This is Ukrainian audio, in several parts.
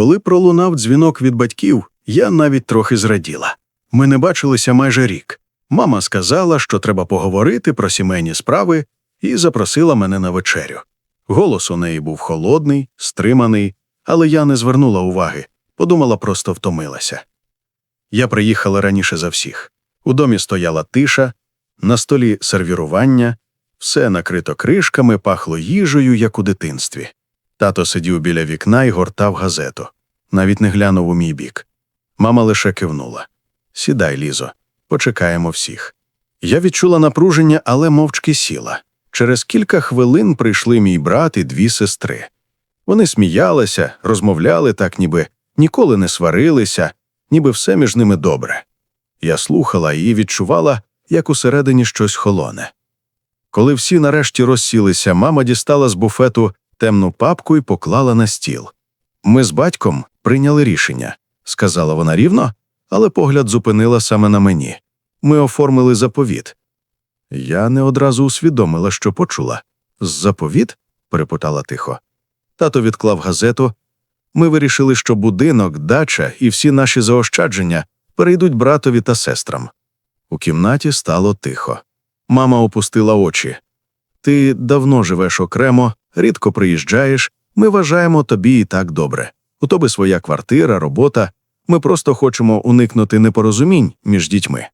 Коли пролунав дзвінок від батьків, я навіть трохи зраділа. Ми не бачилися майже рік. Мама сказала, що треба поговорити про сімейні справи, і запросила мене на вечерю. Голос у неї був холодний, стриманий, але я не звернула уваги, подумала, просто втомилася. Я приїхала раніше за всіх. У домі стояла тиша, на столі сервірування, все накрито кришками, пахло їжею, як у дитинстві. Тато сидів біля вікна і гортав газету. Навіть не глянув у мій бік. Мама лише кивнула. Сідай, Лізо, почекаємо всіх. Я відчула напруження, але мовчки сіла. Через кілька хвилин прийшли мій брат і дві сестри. Вони сміялися, розмовляли так, ніби ніколи не сварилися, ніби все між ними добре. Я слухала і відчувала, як усередині щось холоне. Коли всі нарешті розсілися, мама дістала з буфету темну папку і поклала на стіл. Ми з батьком прийняли рішення, сказала вона рівно, але погляд зупинила саме на мені. Ми оформили заповіт. Я не одразу усвідомила, що почула. Заповіт? перепитала тихо. Тато відклав газету. Ми вирішили, що будинок, дача і всі наші заощадження перейдуть братові та сестрам. У кімнаті стало тихо. Мама опустила очі. Ти давно живеш окремо, рідко приїжджаєш. Ми вважаємо тобі і так добре. У тобі своя квартира, робота. Ми просто хочемо уникнути непорозумінь між дітьми.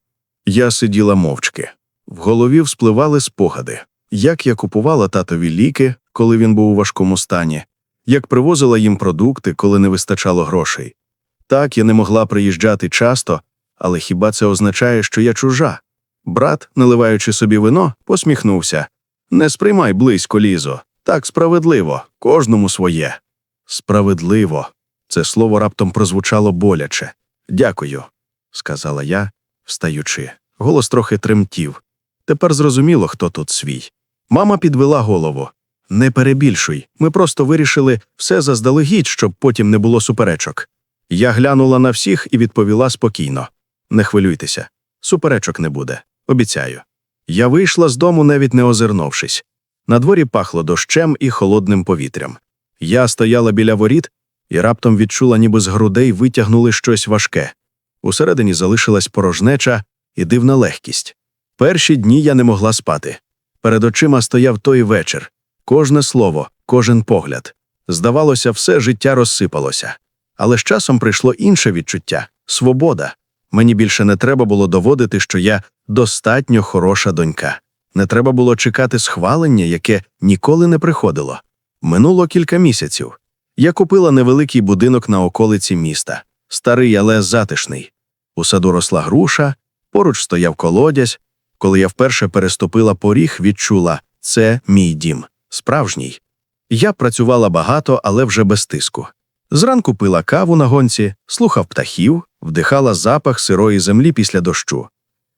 Я сиділа мовчки. В голові вспливали спогади, як я купувала татові ліки, коли він був у важкому стані, як привозила їм продукти, коли не вистачало грошей. Так, я не могла приїжджати часто, але хіба це означає, що я чужа? Брат, наливаючи собі вино, посміхнувся Не сприймай близько, лізо. Так справедливо, кожному своє. Справедливо. Це слово раптом прозвучало боляче. Дякую, сказала я, встаючи. Голос трохи тремтів. Тепер зрозуміло, хто тут свій. Мама підвела голову. Не перебільшуй. Ми просто вирішили все заздалегідь, щоб потім не було суперечок. Я глянула на всіх і відповіла спокійно не хвилюйтеся, суперечок не буде, обіцяю. Я вийшла з дому, навіть не озирнувшись. На дворі пахло дощем і холодним повітрям. Я стояла біля воріт і раптом відчула, ніби з грудей витягнули щось важке. Усередині залишилась порожнеча і дивна легкість. Перші дні я не могла спати. Перед очима стояв той вечір. Кожне слово, кожен погляд. Здавалося, все життя розсипалося. Але з часом прийшло інше відчуття свобода. Мені більше не треба було доводити, що я достатньо хороша донька. Не треба було чекати схвалення, яке ніколи не приходило. Минуло кілька місяців. Я купила невеликий будинок на околиці міста, старий, але затишний. У саду росла груша, поруч стояв колодязь. Коли я вперше переступила поріг, відчула це мій дім, справжній. Я працювала багато, але вже без тиску. Зранку пила каву на гонці, слухав птахів, вдихала запах сирої землі після дощу.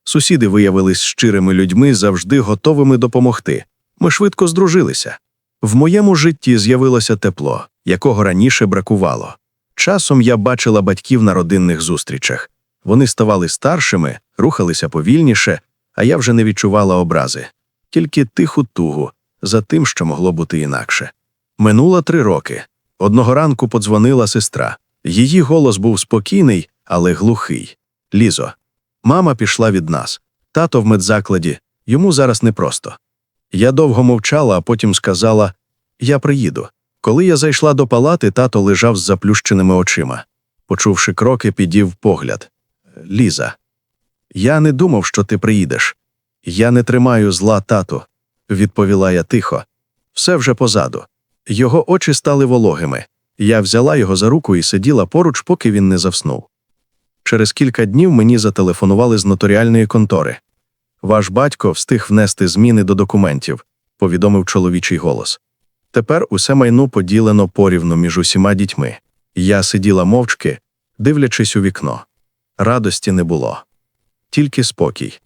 Сусіди виявились щирими людьми, завжди готовими допомогти. Ми швидко здружилися. В моєму житті з'явилося тепло, якого раніше бракувало. Часом я бачила батьків на родинних зустрічах. Вони ставали старшими, рухалися повільніше, а я вже не відчувала образи, тільки тиху тугу за тим, що могло бути інакше. Минуло три роки. Одного ранку подзвонила сестра. Її голос був спокійний, але глухий. Лізо. Мама пішла від нас. Тато в медзакладі, йому зараз непросто. Я довго мовчала, а потім сказала Я приїду. Коли я зайшла до палати, тато лежав з заплющеними очима. Почувши кроки, підів погляд. Ліза, я не думав, що ти приїдеш. Я не тримаю зла тату, відповіла я тихо. Все вже позаду. Його очі стали вологими. Я взяла його за руку і сиділа поруч, поки він не заснув. Через кілька днів мені зателефонували з нотаріальної контори. Ваш батько встиг внести зміни до документів, повідомив чоловічий голос. Тепер усе майно поділено порівну між усіма дітьми. Я сиділа мовчки, дивлячись у вікно. Радості не було, тільки спокій.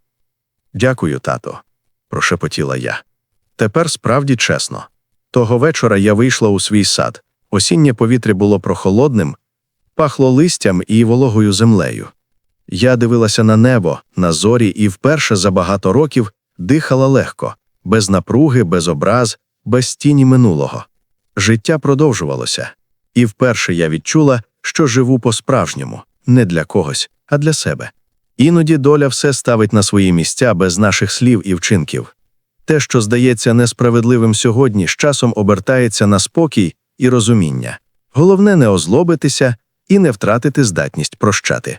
Дякую, тато, прошепотіла я. Тепер справді чесно. Того вечора я вийшла у свій сад. Осіннє повітря було прохолодним, пахло листям і вологою землею. Я дивилася на небо, на зорі і вперше за багато років дихала легко, без напруги, без образ, без тіні минулого. Життя продовжувалося, і вперше я відчула, що живу по-справжньому, не для когось, а для себе. Іноді доля все ставить на свої місця без наших слів і вчинків. Те, що здається несправедливим сьогодні, з часом обертається на спокій і розуміння. Головне не озлобитися і не втратити здатність прощати.